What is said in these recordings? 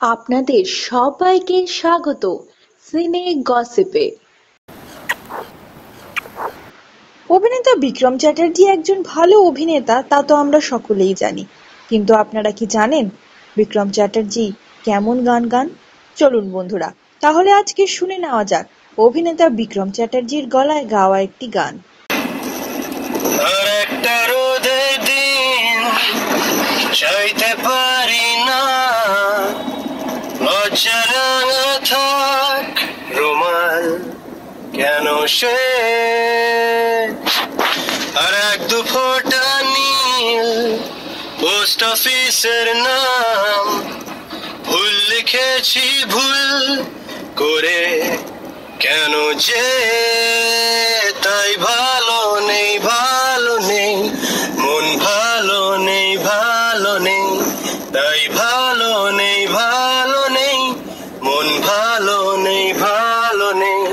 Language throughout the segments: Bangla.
আপনাদের সবাইকে স্বাগত সিনে গসিপে। অভিনেতা বিক্রম চ্যাটার্জি একজন ভালো অভিনেতা, তা তো আমরা সকলেই জানি। কিন্তু আপনারা কি জানেন বিক্রম চ্যাটার্জি কেমন গান গান? চলুন বন্ধুরা, তাহলে আজকে শুনে নেওয়া যাক অভিনেতা বিক্রম চ্যাটার্জির গলায় গাওয়া একটি গান। চাইতে রাঙা থাক, রুমাল কেন সে আর এক দু ফোঁটা নীল পোস্ট অফিসের নাম ভুল লিখেছি, ভুল করে কেন যে? তাই ভালো নেই ভালো নেই, মন ভালো নেই ভালো নেই, তাই ভালো নেই, ভালো নেই মন ভালো নেই ভালো নেই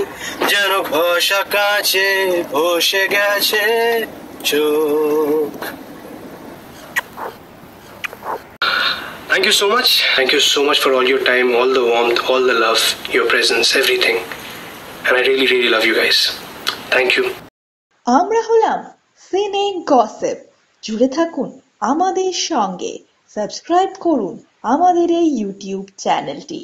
যেন ঘষা কাছে বসে গেছে চোখ Thank you so much. Thank you so much for all your time, all the warmth, all the love, your presence, everything. And I really, really love you guys. Thank you. আমরা হলাম সিনে গসিপ জুড়ে থাকুন আমাদের সঙ্গে সাবস্ক্রাইব করুন আমাদের এই ইউটিউব চ্যানেলটি